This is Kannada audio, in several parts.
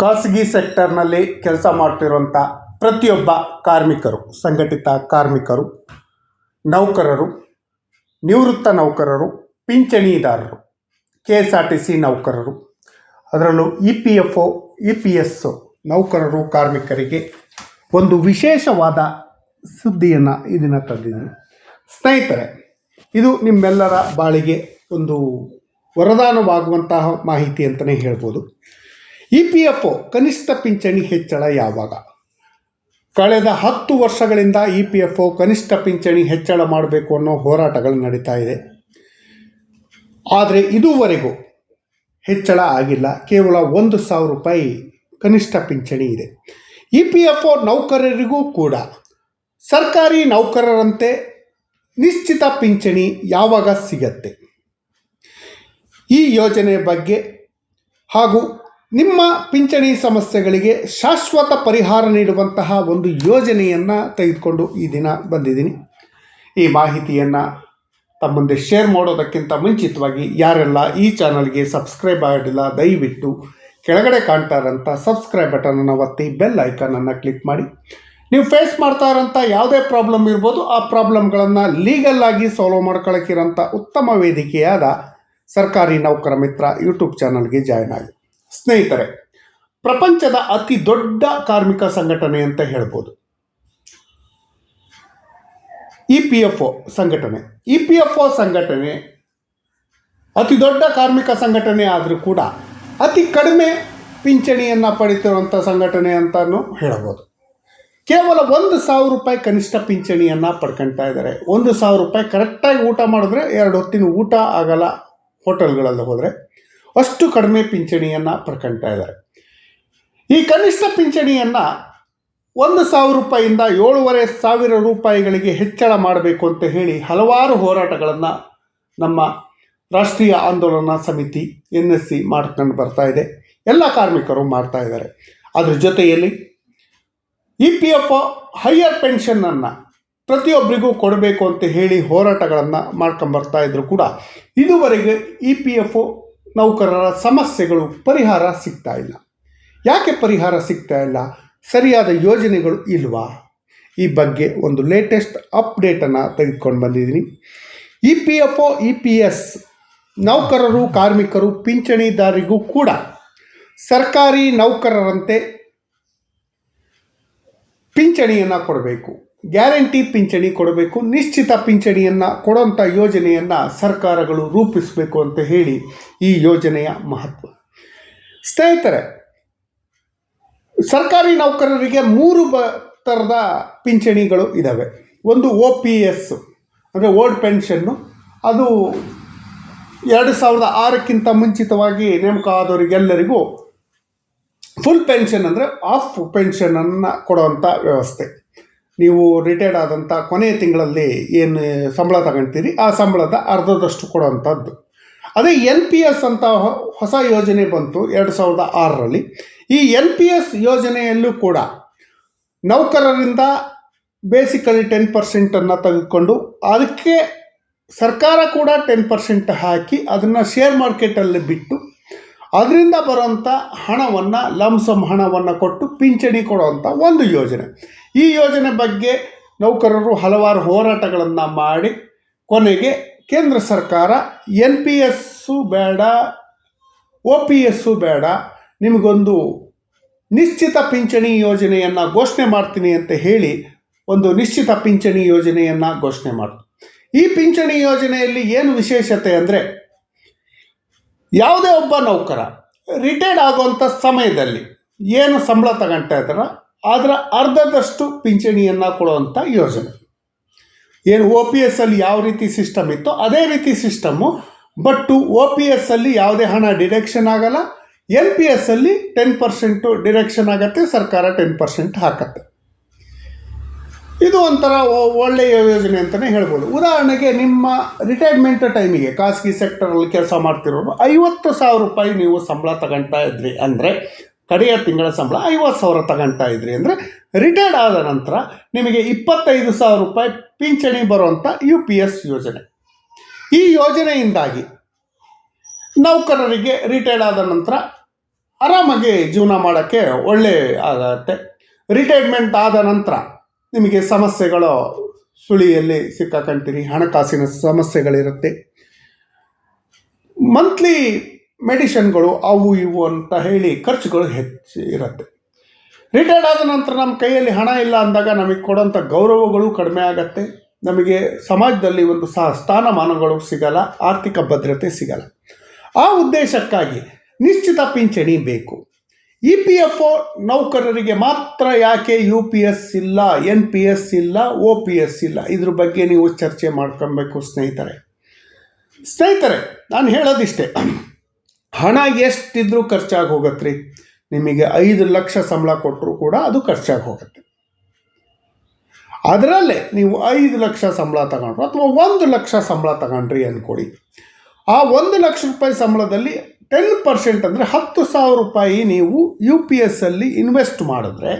ಖಾಸಗಿ ಸೆಕ್ಟರ್ನಲ್ಲಿ ಕೆಲಸ ಮಾಡ್ತಿರುವಂಥ ಪ್ರತಿಯೊಬ್ಬ ಕಾರ್ಮಿಕರು, ಸಂಘಟಿತ ಕಾರ್ಮಿಕರು, ನೌಕರರು, ನಿವೃತ್ತ ನೌಕರರು, ಪಿಂಚಣಿದಾರರು K S R T C ನೌಕರರು, ಅದರಲ್ಲೂ E P F O, E P S ನೌಕರರು, ಕಾರ್ಮಿಕರಿಗೆ ಒಂದು ವಿಶೇಷವಾದ ಸುದ್ದಿಯನ್ನು ಇದನ್ನು ತಂದಿದ್ದೀನಿ. ಸ್ನೇಹಿತರೆ, ಇದು ನಿಮ್ಮೆಲ್ಲರ ಬಾಳಿಗೆ ಒಂದು ವರದಾನವಾಗುವಂತಹ ಮಾಹಿತಿ ಅಂತಲೇ ಹೇಳ್ಬೋದು. ಇ ಪಿ ಎಫ್ ಒ ಕನಿಷ್ಠ ಪಿಂಚಣಿ ಹೆಚ್ಚಳ ಯಾವಾಗ? ಕಳೆದ ಹತ್ತು ವರ್ಷಗಳಿಂದ ಇ ಪಿ ಎಫ್ ಒ ಕನಿಷ್ಠ ಪಿಂಚಣಿ ಹೆಚ್ಚಳ ಮಾಡಬೇಕು ಅನ್ನೋ ಹೋರಾಟಗಳು ನಡೀತಾ ಇದೆ. ಆದರೆ ಇದುವರೆಗೂ ಹೆಚ್ಚಳ ಆಗಿಲ್ಲ. ಕೇವಲ ಒಂದು ಸಾವಿರ ರೂಪಾಯಿ ಕನಿಷ್ಠ ಪಿಂಚಣಿ ಇದೆ. ಇ ಪಿ ಎಫ್ ಒ ನೌಕರರಿಗೂ ಕೂಡ ಸರ್ಕಾರಿ ನೌಕರರಂತೆ ನಿಶ್ಚಿತ ಪಿಂಚಣಿ ಯಾವಾಗ ಸಿಗತ್ತೆ? ಈ ಯೋಜನೆ ಬಗ್ಗೆ ಹಾಗೂ ನಿಮ್ಮ ಪಿಂಚಣಿ ಸಮಸ್ಯೆಗಳಿಗೆ ಶಾಶ್ವತ ಪರಿಹಾರ ನೀಡುವಂತಹ ಒಂದು ಯೋಜನೆಯನ್ನು ತೆಗೆದುಕೊಂಡು ಈ ದಿನ ಬಂದಿದ್ದೀನಿ. ಈ ಮಾಹಿತಿಯನ್ನು ತಮ್ಮಂದೆ ಶೇರ್ ಮಾಡೋದಕ್ಕಿಂತ ಮುಂಚಿತವಾಗಿ ಯಾರೆಲ್ಲ ಈ ಚಾನಲ್ಗೆ ಸಬ್ಸ್ಕ್ರೈಬ್ ಆಗಿಲ್ಲ, ದಯವಿಟ್ಟು ಕೆಳಗಡೆ ಕಾಣ್ತಾ ಇರೋಂಥ ಸಬ್ಸ್ಕ್ರೈಬ್ ಬಟನನ್ನು ಒತ್ತಿ ಬೆಲ್ ಐಕನನ್ನು ಕ್ಲಿಕ್ ಮಾಡಿ. ನೀವು ಫೇಸ್ ಮಾಡ್ತಾ ಇರೋಂಥ ಯಾವುದೇ ಪ್ರಾಬ್ಲಮ್ ಇರ್ಬೋದು, ಆ ಪ್ರಾಬ್ಲಮ್ಗಳನ್ನು ಲೀಗಲ್ ಆಗಿ ಸಾಲ್ವ್ ಮಾಡ್ಕೊಳ್ಳೋಕ್ಕಿರೋಂಥ ಉತ್ತಮ ವೇದಿಕೆಯಾದ ಸರ್ಕಾರಿ ನೌಕರ ಮಿತ್ರ ಯೂಟ್ಯೂಬ್ ಚಾನಲ್ಗೆ ಜಾಯ್ನ್ ಆಗಿ. ಸ್ನೇಹಿತರೆ, ಪ್ರಪಂಚದ ಅತಿ ದೊಡ್ಡ ಕಾರ್ಮಿಕ ಸಂಘಟನೆ ಅಂತ ಹೇಳ್ಬೋದು. ಇ ಪಿ ಎಫ್ ಒ ಸಂಘಟನೆ. ಇ ಪಿ ಎಫ್ ಒ ಸಂಘಟನೆ ಅತಿ ದೊಡ್ಡ ಕಾರ್ಮಿಕ ಸಂಘಟನೆ ಆದರೂ ಕೂಡ ಅತಿ ಕಡಿಮೆ ಪಿಂಚಣಿಯನ್ನು ಪಡಿತಿರುವಂಥ ಸಂಘಟನೆ ಅಂತಲೂ ಹೇಳ್ಬೋದು. ಕೇವಲ ಒಂದು ಸಾವಿರ ರೂಪಾಯಿ ಕನಿಷ್ಠ ಪಿಂಚಣಿಯನ್ನು ಪಡ್ಕೊಳ್ತಾ ಇದ್ದಾರೆ. ಒಂದು ಸಾವಿರ ರೂಪಾಯಿ ಕರೆಕ್ಟಾಗಿ ಊಟ ಮಾಡಿದ್ರೆ ಎರಡು ಹೊತ್ತಿನ ಊಟ ಆಗಲ್ಲ ಹೋಟೆಲ್ಗಳಲ್ಲಿ ಹೋದರೆ. ಅಷ್ಟು ಕಡಿಮೆ ಪಿಂಚಣಿಯನ್ನು ಪಡ್ಕೊಳ್ತಾ ಇದ್ದಾರೆ. ಈ ಕನಿಷ್ಠ ಪಿಂಚಣಿಯನ್ನು ಒಂದು ಸಾವಿರ ರೂಪಾಯಿಯಿಂದ ಏಳುವರೆ ಸಾವಿರ ರೂಪಾಯಿಗಳಿಗೆ ಹೆಚ್ಚಳ ಮಾಡಬೇಕು ಅಂತ ಹೇಳಿ ಹಲವಾರು ಹೋರಾಟಗಳನ್ನು ನಮ್ಮ ರಾಷ್ಟ್ರೀಯ ಆಂದೋಲನ ಸಮಿತಿ, ಎನ್ ಎಸ್ ಸಿ ಮಾಡ್ಕೊಂಡು ಬರ್ತಾ ಇದೆ. ಎಲ್ಲ ಕಾರ್ಮಿಕರು ಮಾಡ್ತಾ ಇದ್ದಾರೆ. ಅದ್ರ ಜೊತೆಯಲ್ಲಿ ಇ ಪಿ ಎಫ್ ಹೈಯರ್ ಪೆನ್ಷನನ್ನು ಪ್ರತಿಯೊಬ್ಬರಿಗೂ ಕೊಡಬೇಕು ಅಂತ ಹೇಳಿ ಹೋರಾಟಗಳನ್ನು ಮಾಡ್ಕೊಂಡು ಬರ್ತಾ ಇದ್ರು ಕೂಡ ಇದುವರೆಗೆ ಇ ಪಿ ಎಫ್ ನೌಕರರ ಸಮಸ್ಯೆಗಳು ಪರಿಹಾರ ಸಿಗ್ತಾ ಇಲ್ಲ. ಯಾಕೆ ಪರಿಹಾರ ಸಿಗ್ತಾ ಇಲ್ಲ? ಸರಿಯಾದ ಯೋಜನೆಗಳು ಇಲ್ವಾ? ಈ ಬಗ್ಗೆ ಒಂದು ಲೇಟೆಸ್ಟ್ ಅಪ್ಡೇಟನ್ನು ತೆಗೆದುಕೊಂಡು ಬಂದಿದ್ದೀನಿ. E P F O, E P S ನೌಕರರು, ಕಾರ್ಮಿಕರು ಪಿಂಚಣಿದಾರರಿಗೂ ಕೂಡ ಸರ್ಕಾರಿ ನೌಕರರಂತೆ ಪಿಂಚಣಿಯನ್ನು ಕೊಡಬೇಕು. ಗ್ಯಾರಂಟಿ ಪಿಂಚಣಿ ಕೊಡಬೇಕು, ನಿಶ್ಚಿತ ಪಿಂಚಣಿಯನ್ನು ಕೊಡೋಂಥ ಯೋಜನೆಯನ್ನು ಸರ್ಕಾರಗಳು ರೂಪಿಸಬೇಕು ಅಂತ ಹೇಳಿ ಈ ಯೋಜನೆಯ ಮಹತ್ವ. ಸ್ನೇಹಿತರೆ, ಸರ್ಕಾರಿ ನೌಕರರಿಗೆ ಮೂರು ಬ ಥರದ ಪಿಂಚಣಿಗಳು ಇದ್ದಾವೆ ಒಂದು ಒ ಪಿ ಎಸ್, ಅಂದರೆ ಓಲ್ಡ್ ಪೆನ್ಷನ್ನು, ಅದು ಎರಡು ಸಾವಿರದ ಆರಕ್ಕಿಂತ ಮುಂಚಿತವಾಗಿ ನೇಮಕ ಆದವರಿಗೆಲ್ಲರಿಗೂ ಫುಲ್ ಪೆನ್ಷನ್ ಅಂದರೆ ಆಫ್ ಪೆನ್ಷನನ್ನು ಕೊಡುವಂಥ ವ್ಯವಸ್ಥೆ. ನೀವು ರಿಟೈರ್ಡ್ ಆದಂಥ ಕೊನೆಯ ತಿಂಗಳಲ್ಲಿ ಏನು ಸಂಬಳ ತಗೊಳ್ತೀರಿ ಆ ಸಂಬಳದ ಅರ್ಧದಷ್ಟು ಕೊಡುವಂಥದ್ದು ಅದೇ ಎನ್ ಪಿ ಎಸ್ ಅಂತ ಹೊಸ ಯೋಜನೆ ಬಂತು ಎರಡು ಸಾವಿರದ ಆರರಲ್ಲಿ. ಈ ಎನ್ ಪಿ ಎಸ್ ಯೋಜನೆಯಲ್ಲೂ ಕೂಡ ನೌಕರರಿಂದ ಬೇಸಿಕಲಿ ಟೆನ್ ಪರ್ಸೆಂಟನ್ನು ತೆಗೆದುಕೊಂಡು ಅದಕ್ಕೆ ಸರ್ಕಾರ ಕೂಡ ಟೆನ್ ಪರ್ಸೆಂಟ್ ಹಾಕಿ ಅದನ್ನು ಶೇರ್ ಮಾರ್ಕೆಟಲ್ಲಿ ಬಿಟ್ಟು ಅದರಿಂದ ಬರೋಂಥ ಹಣವನ್ನು ಲಂಸಮ್ ಹಣವನ್ನು ಕೊಟ್ಟು ಪಿಂಚಣಿ ಕೊಡುವಂಥ ಒಂದು ಯೋಜನೆ. ಈ ಯೋಜನೆ ಬಗ್ಗೆ ನೌಕರರು ಹಲವಾರು ಹೋರಾಟಗಳನ್ನು ಮಾಡಿ, ಕೊನೆಗೆ ಕೇಂದ್ರ ಸರ್ಕಾರ ಎನ್ ಪಿ ಎಸ್ಸು ಬೇಡ ಒ ಪಿ ಎಸ್ಸು ಬೇಡ, ನಿಮಗೊಂದು ನಿಶ್ಚಿತ ಪಿಂಚಣಿ ಯೋಜನೆಯನ್ನು ಘೋಷಣೆ ಮಾಡ್ತೀನಿ ಅಂತ ಹೇಳಿ ಒಂದು ನಿಶ್ಚಿತ ಪಿಂಚಣಿ ಯೋಜನೆಯನ್ನು ಘೋಷಣೆ ಮಾಡ್ತು. ಈ ಪಿಂಚಣಿ ಯೋಜನೆಯಲ್ಲಿ ಏನು ವಿಶೇಷತೆ ಅಂದರೆ ಯಾವುದೇ ಒಬ್ಬ ನೌಕರ ರಿಟೈರ್ಡ್ ಆಗುವಂಥ ಸಮಯದಲ್ಲಿ ಏನು ಸಂಬಳ ತಗೊಳ್ತಾ ಇದ್ದಾರೆ ಅದರ ಅರ್ಧದಷ್ಟು ಪಿಂಚಣಿಯನ್ನು ಕೊಡುವಂಥ ಯೋಜನೆ. ಏನು ಒ ಪಿ ಎಸ್ ಅಲ್ಲಿ ಯಾವ ರೀತಿ ಸಿಸ್ಟಮ್ ಇತ್ತೋ ಅದೇ ರೀತಿ system but O P S ಅಲ್ಲಿ ಯಾವುದೇ ಹಣ ಡಿಡಕ್ಷನ್ ಆಗಲ್ಲ. ಎನ್ ಪಿ ಎಸ್ ಅಲ್ಲಿ ಟೆನ್ ಪರ್ಸೆಂಟು ಡಿಡಕ್ಷನ್ ಆಗತ್ತೆ, ಸರ್ಕಾರ ಟೆನ್ ಪರ್ಸೆಂಟ್ ಹಾಕತ್ತೆ. ಇದು ಒಂಥರ ಒಳ್ಳೆಯ ಯೋಜನೆ ಅಂತಲೇ ಹೇಳ್ಬೋದು. ಉದಾಹರಣೆಗೆ ನಿಮ್ಮ ರಿಟೈರ್ಮೆಂಟ್ ಟೈಮಿಗೆ ಖಾಸಗಿ ಸೆಕ್ಟರಲ್ಲಿ ಕೆಲಸ ಮಾಡ್ತಿರೋರು ಐವತ್ತು ಸಾವಿರ ರೂಪಾಯಿ ನೀವು ಸಂಬಳ ತಗೊಳ್ತಾ ಇದ್ರಿ ಅಂದರೆ, ಕಡೆಯ ತಿಂಗಳ ಸಂಬಳ ಐವತ್ತು ಸಾವಿರ ತಗೊಳ್ತಾ ಇದ್ರಿ ಅಂದರೆ ರಿಟೈರ್ಡ್ ಆದ ನಂತರ ನಿಮಗೆ ಇಪ್ಪತ್ತೈದು ಸಾವಿರ ರೂಪಾಯಿ ಪಿಂಚಣಿ ಬರುವಂಥ ಯು ಪಿ ಎಸ್ ಯೋಜನೆ. ಈ ಯೋಜನೆಯಿಂದಾಗಿ ನೌಕರರಿಗೆ ರಿಟೈರ್ಡ್ ಆದ ನಂತರ ಆರಾಮಾಗಿ ಜೀವನ ಮಾಡೋಕ್ಕೆ ಒಳ್ಳೆ ಆಗತ್ತೆ. ರಿಟೈರ್ಮೆಂಟ್ ಆದ ನಂತರ ನಿಮಗೆ ಸಮಸ್ಯೆಗಳು ಸುಳಿಯಲ್ಲಿ ಸಿಕ್ಕಾಕೊಂತೀರಿ, ಹಣಕಾಸಿನ ಸಮಸ್ಯೆಗಳಿರುತ್ತೆ. ಮಂತ್ಲಿ ಮೆಡಿಷನ್ಗಳು ಅವು ಇವು ಅಂತ ಹೇಳಿ ಖರ್ಚುಗಳು ಹೆಚ್ಚು ಇರುತ್ತೆ. ರಿಟೈರ್ಡ್ ಆದ ನಂತರ ನಮ್ಮ ಕೈಯಲ್ಲಿ ಹಣ ಇಲ್ಲ ಅಂದಾಗ ನಮಗೆ ಕೊಡೋಂಥ ಗೌರವಗಳು ಕಡಿಮೆ ಆಗತ್ತೆ. ನಮಗೆ ಸಮಾಜದಲ್ಲಿ ಒಂದು ಸಹ ಸ್ಥಾನಮಾನಗಳು ಸಿಗಲ್ಲ, ಆರ್ಥಿಕ ಭದ್ರತೆ ಸಿಗಲ್ಲ. ಆ ಉದ್ದೇಶಕ್ಕಾಗಿ ನಿಶ್ಚಿತ ಪಿಂಚಣಿ ಬೇಕು. ಇ ಪಿ ಎಫ್ ಒ ನೌಕರರಿಗೆ ಮಾತ್ರ ಯಾಕೆ ಯು ಪಿ ಎಸ್ ಇಲ್ಲ, ಎನ್ ಪಿ ಎಸ್ ಇಲ್ಲ, ಒ ಪಿ ಎಸ್ ಇಲ್ಲ? ಇದ್ರ ಬಗ್ಗೆ ನೀವು ಚರ್ಚೆ ಮಾಡ್ಕೊಬೇಕು ಸ್ನೇಹಿತರೆ. ಸ್ನೇಹಿತರೆ, ನಾನು ಹೇಳೋದಿಷ್ಟೇ. ಹಣ ಎಷ್ಟಿದ್ರೂ ಖರ್ಚಾಗಿ ಹೋಗತ್ರಿ. ನಿಮಗೆ ಐದು ಲಕ್ಷ ಸಂಬಳ ಕೊಟ್ಟರು ಕೂಡ ಅದು ಖರ್ಚಾಗಿ ಹೋಗುತ್ತೆ. ಅದರಲ್ಲೇ ನೀವು ಐದು ಲಕ್ಷ ಸಂಬಳ ತಗೊಂಡ್ರು ಅಥವಾ ಒಂದು ಲಕ್ಷ ಸಂಬಳ ತಗೊಂಡ್ರಿ ಅಂದ್ಕೊಡಿ ಆ ಒಂದು ಲಕ್ಷ ರೂಪಾಯಿ ಸಂಬಳದಲ್ಲಿ ಟೆನ್ ಪರ್ಸೆಂಟ್ ಅಂದರೆ ಹತ್ತು ಸಾವಿರ ರೂಪಾಯಿ ನೀವು ಯು ಪಿ ಎಸ್ ಅಲ್ಲಿ ಇನ್ವೆಸ್ಟ್ ಮಾಡಿದ್ರೆ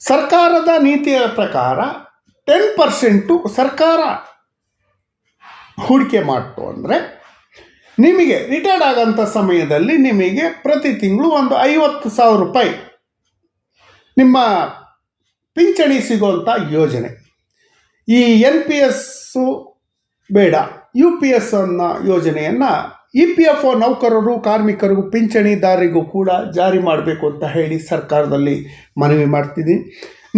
ಸರ್ಕಾರದ ನೀತಿಯ ಪ್ರಕಾರ ಟೆನ್ ಪರ್ಸೆಂಟು ಸರ್ಕಾರ ಹೂಡಿಕೆ ಮಾಡಿತು ಅಂದರೆ ನಿಮಗೆ ರಿಟೈರ್ಡ್ ಆಗೋಂಥ ಸಮಯದಲ್ಲಿ ನಿಮಗೆ ಪ್ರತಿ ತಿಂಗಳು ಒಂದು ಐವತ್ತು ಸಾವಿರ ರೂಪಾಯಿ ನಿಮ್ಮ ಪಿಂಚಣಿ ಸಿಗುವಂಥ ಯೋಜನೆ. ಈ ಎನ್ ಪಿ ಎಸ್ಸು ಬೇಡ ಯು ಪಿ ಎಸ್ ಅನ್ನೋ ಯೋಜನೆಯನ್ನು ಇ ಪಿ ಎಫ್ ಒ ನೌಕರರು, ಕಾರ್ಮಿಕರಿಗೂ ಪಿಂಚಣಿದಾರರಿಗೂ ಕೂಡ ಜಾರಿ ಮಾಡಬೇಕು ಅಂತ ಹೇಳಿ ಸರ್ಕಾರದಲ್ಲಿ ಮನವಿ ಮಾಡ್ತಿದ್ದೀನಿ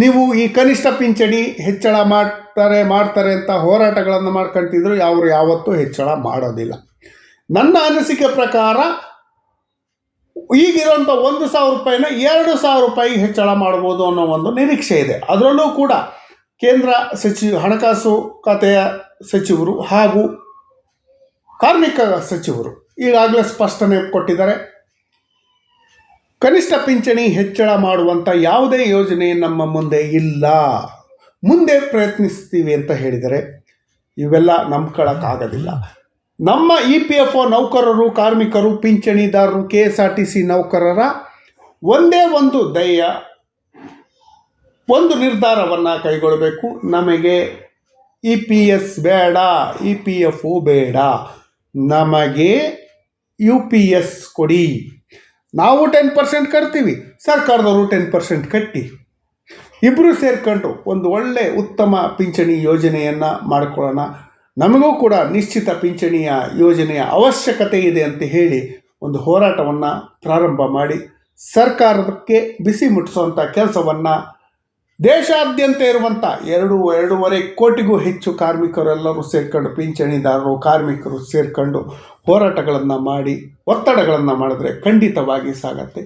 ನೀವು ಈ ಕನಿಷ್ಠ ಪಿಂಚಣಿ ಹೆಚ್ಚಳ ಮಾಡ್ತಾರೆ ಮಾಡ್ತಾರೆ ಅಂತ ಹೋರಾಟಗಳನ್ನು ಮಾಡ್ಕೊಂತಿದ್ರು, ಅವರು ಯಾವತ್ತೂ ಹೆಚ್ಚಳ ಮಾಡೋದಿಲ್ಲ. ನನ್ನ ಅನಿಸಿಕೆ ಪ್ರಕಾರ ಈಗಿರುವಂಥ ಒಂದು ಸಾವಿರ ರೂಪಾಯಿನ ಎರಡು ಸಾವಿರ ರೂಪಾಯಿಗೆ ಹೆಚ್ಚಳ ಮಾಡ್ಬೋದು ಅನ್ನೋ ಒಂದು ನಿರೀಕ್ಷೆ ಇದೆ. ಅದರಲ್ಲೂ ಕೂಡ ಕೇಂದ್ರ ಸಚಿವ, ಹಣಕಾಸು ಖಾತೆಯ ಸಚಿವರು ಹಾಗೂ ಕಾರ್ಮಿಕ ಸಚಿವರು ಈಗಾಗಲೇ ಸ್ಪಷ್ಟನೆ ಕೊಟ್ಟಿದ್ದಾರೆ. ಕನಿಷ್ಠ ಪಿಂಚಣಿ ಹೆಚ್ಚಳ ಮಾಡುವಂಥ ಯಾವುದೇ ಯೋಜನೆ ನಮ್ಮ ಮುಂದೆ ಇಲ್ಲ. ಮುಂದೆ ಪ್ರಯತ್ನಿಸ್ತೀವಿ ಅಂತ ಹೇಳಿದರೆ ಇವೆಲ್ಲ ನಂಬ್ಕೊಳ್ಳೋಕ್ಕಾಗೋದಿಲ್ಲ. ನಮ್ಮ ಇ ಪಿ ಎಫ್ ಒ ನೌಕರರು, ಕಾರ್ಮಿಕರು, ಪಿಂಚಣಿದಾರರು, K S R T C ನೌಕರರ ಒಂದೇ ಒಂದು ದಯ ಒಂದು ನಿರ್ಧಾರವನ್ನು ಕೈಗೊಳ್ಳಬೇಕು. ನಮಗೆ ಇ ಪಿ ಎಸ್ ಬೇಡ, ಇ ಪಿ ಎಫ್ ಒ ಬೇಡ. ನಮಗೆ ಯು ಪಿ ಎಸ್ ಕೊಡಿ. ನಾವು ಟೆನ್ ಪರ್ಸೆಂಟ್ ಕಟ್ತೀವಿ. ಸರ್ಕಾರದವರು ಟೆನ್ ಪರ್ಸೆಂಟ್ ಕಟ್ಟಿ. ಇಬ್ಬರು ಸೇರ್ಕೊಂಡು ಒಂದು ಒಳ್ಳೆ ಉತ್ತಮ ಪಿಂಚಣಿ ಯೋಜನೆಯನ್ನು ಮಾಡಿಕೊಳ್ಳೋಣ. ನಮಗೂ ಕೂಡ ನಿಶ್ಚಿತ ಪಿಂಚಣಿಯ ಯೋಜನೆಯ ಅವಶ್ಯಕತೆ ಇದೆ ಅಂತ ಹೇಳಿ ಒಂದು ಹೋರಾಟವನ್ನು ಪ್ರಾರಂಭ ಮಾಡಿ. ಸರ್ಕಾರಕ್ಕೆ ಬಿಸಿ ಮುಟ್ಟಿಸುವಂಥ ಕೆಲಸವನ್ನು ದೇಶಾದ್ಯಂತ ಇರುವಂಥ ಎರಡು, ಎರಡೂವರೆ ಕೋಟಿಗೂ ಹೆಚ್ಚು ಕಾರ್ಮಿಕರೆಲ್ಲರೂ ಸೇರ್ಕೊಂಡು, ಪಿಂಚಣಿದಾರರು, ಕಾರ್ಮಿಕರು ಸೇರ್ಕೊಂಡು ಹೋರಾಟಗಳನ್ನು ಮಾಡಿ, ಒತ್ತಡಗಳನ್ನು ಮಾಡಿದ್ರೆ ಖಂಡಿತವಾಗಿ ಸಾಗತ್ತೆ.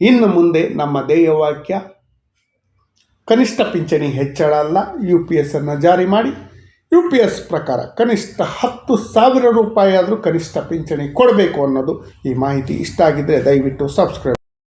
ಇನ್ನು ಮುಂದೆ ನಮ್ಮ ಧ್ಯೇಯವಾಕ್ಯ ಕನಿಷ್ಠ ಪಿಂಚಣಿ ಹೆಚ್ಚಳ ಅಲ್ಲ ಯು ಪಿ ಜಾರಿ ಮಾಡಿ. ಯು ಪಿ ಎಸ್ ಪ್ರಕಾರ ಕನಿಷ್ಠ ಹತ್ತು ಸಾವಿರ ರೂಪಾಯಿ ಆದರೂ ಕನಿಷ್ಠ ಪಿಂಚಣಿ ಕೊಡಬೇಕು ಅನ್ನೋದು ಈ ಮಾಹಿತಿ ಇಷ್ಟ ಆಗಿದ್ದರೆ ದಯವಿಟ್ಟು ಸಬ್ಸ್ಕ್ರೈಬ್